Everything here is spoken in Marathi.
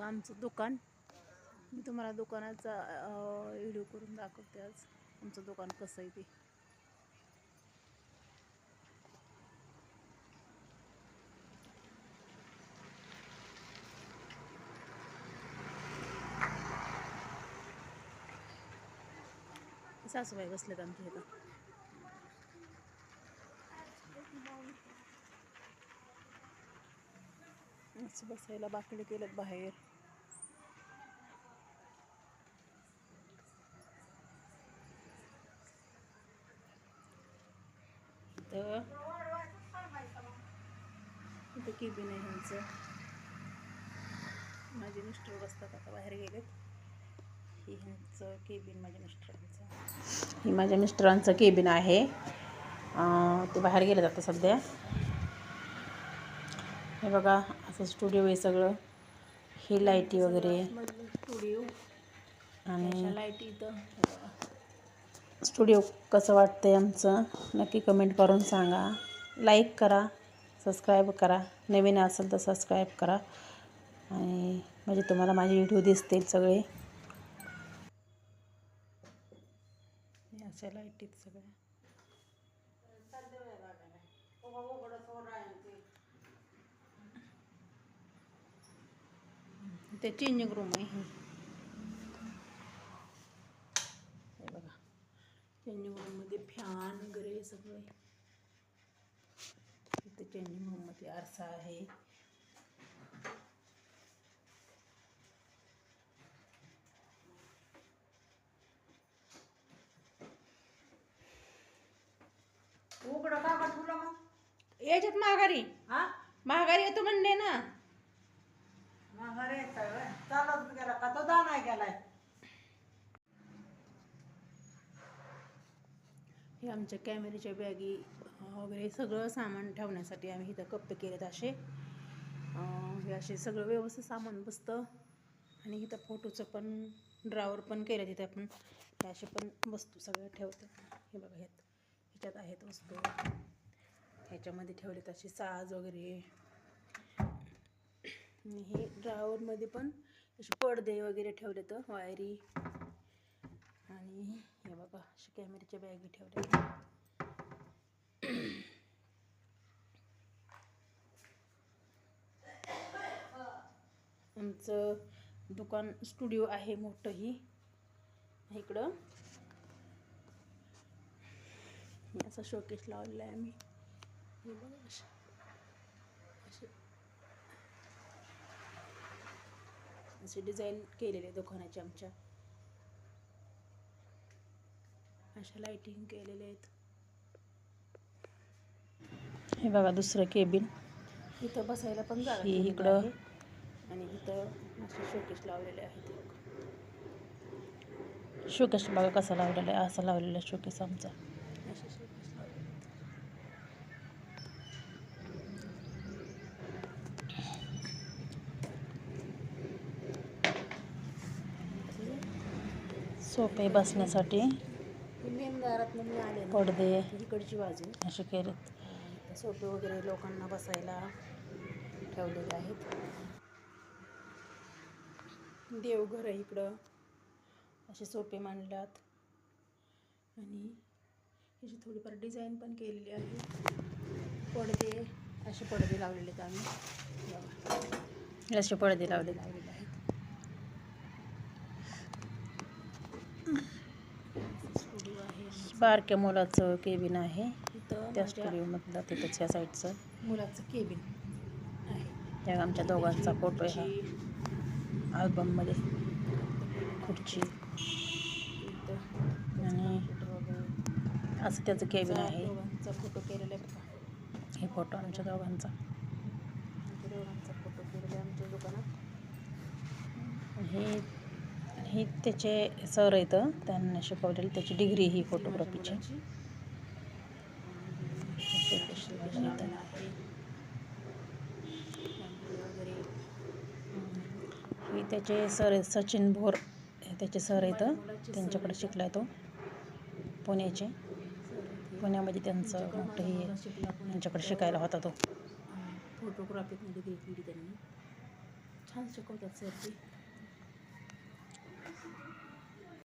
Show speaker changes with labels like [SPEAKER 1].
[SPEAKER 1] बघा आमचं दुकान. मी तुम्हाला दुकानाचा व्हिडिओ करून दाखवते आज. आमचं दुकान कसं आहे ते. सासूबाई बसलेत आमच्या इथं. बसायला बाकडे केलेत बाहेर. तर इथं केबिन आहे ह्यांचं. माझे मिस्टर बसतात आता बाहेर गेलेत. ही ह्यांचं केबिन माझ्या मिस्टरांचं. ही माझ्या मिस्टरांचं केबिन आहे. ते बाहेर गेलेत आता सध्या. हे बघा असं स्टुडिओ आहे सगळं. ही लाईटी वगैरे. स्टुडिओ. आणि लाईटी इथं. स्टुडिओ कसं वाटतंय आमचं? नक्की कमेंट करून सांगा. लाईक करा सबस्क्राईब करा. नवीन असेल तर सबस्क्राईब करा. आणि म्हणजे तुम्हाला माझे व्हिडिओ दिसतील सगळे. हे अशा लाईटीत सगळ्या. ते चेंजिंग रूम आहे हे हे बघा चेंजिंग रूममध्ये फॅन वगैरे सगळं. इथे आरसा आहे.
[SPEAKER 2] उघडं का तुला मग?
[SPEAKER 1] याच्यात माघारी.
[SPEAKER 2] हा?
[SPEAKER 1] माघारी येतो म्हणले ना
[SPEAKER 2] मग अरे चालत गेला का तो दाना गेलाय
[SPEAKER 1] हे आमच्या कॅमेऱ्याच्या बॅगी वगैरे सगळं सामान ठेवण्यासाठी आम्ही इथं कप्पे केलेत असे. हे असे सगळं व्यवस्थित सामान बसतं. आणि इथं फोटोचं पण ड्रावर पण केलं तिथे आपण. हे असे पण वस्तू सगळ्या ठेवतो. हे बघा ह्यात ह्याच्यात आहेत वस्तू. ह्याच्यामध्ये ठेवलेत असे साज वगैरे. हे ड्रावरमध्ये पण असे पडदे वगैरे ठेवले तर वायरी. आणि बघा अशी कॅमेऱ्याच्या बॅगी ठेवल्या. आमचं दुकान स्टुडिओ आहे मोठंही. इकडं. असा असं शोकेस लावलेला आहे आम्ही. हे बघा असे असे डिझाईन केलेले दुकानाचे आमच्या. अशा लाइटिंग केलेल्या आहेत. हे बघा दुसरं केबिन इथं बसायला पण जागा
[SPEAKER 3] ही
[SPEAKER 1] केलेली
[SPEAKER 3] इकडं.
[SPEAKER 1] आणि इथं असे शोकेस लावलेले आहेत
[SPEAKER 3] शोकेस बघा कसा लावलेला आहे. असा लावलेला शोकेस आमचा. सोपे बसण्यासाठी.
[SPEAKER 1] दारात मी आले ना
[SPEAKER 3] पडदे.
[SPEAKER 1] इकडची बाजू.
[SPEAKER 3] असे केलेत
[SPEAKER 1] सोपे वगैरे लोकांना बसायला ठेवलेले आहेत. देवघर आहे इकडं. असे सोपे मांडल्यात आणि ह्याची थोडीफार डिझाईन पण केलेली आहे. पडदे असे पडदे लावलेले आहेत आम्ही. बघा.
[SPEAKER 3] असे पडदे लावलेत.
[SPEAKER 1] लावलेले आहेत स्टुडिओ आहे
[SPEAKER 3] बारक्या मुलाचं केबिन आहे.
[SPEAKER 1] इथं
[SPEAKER 3] त्या स्टुडिओमधला तिथंच ह्या साईडचं.
[SPEAKER 1] मुलाचं केबिन आहे.
[SPEAKER 3] त्या आमच्या दोघांचा फोटो आहे हा. अल्बममध्ये. खुर्ची. आणि असं त्याचं केबिन आहे.
[SPEAKER 1] दोघांचा फोटो केलेला आहे
[SPEAKER 3] हे फोटो आमच्या दोघांचा
[SPEAKER 1] फोटो केलेला आहे आमच्या दुकानात.
[SPEAKER 3] हे हे त्याचे सर आहेत त्यांना शिकवलेली त्याची डिग्री ही फोटोग्राफीची ही त्याचे सर सचिन भोर हे त्याचे सर आहेत त्यांच्याकडे शिकला तो पुण्याचे. पुण्यामध्ये त्यांचं मोठं हे त्यांच्याकडे शिकायला होता तो.
[SPEAKER 1] फोटोग्राफीमध्ये घेतली त्यांनी छान शिकवतात सर ते.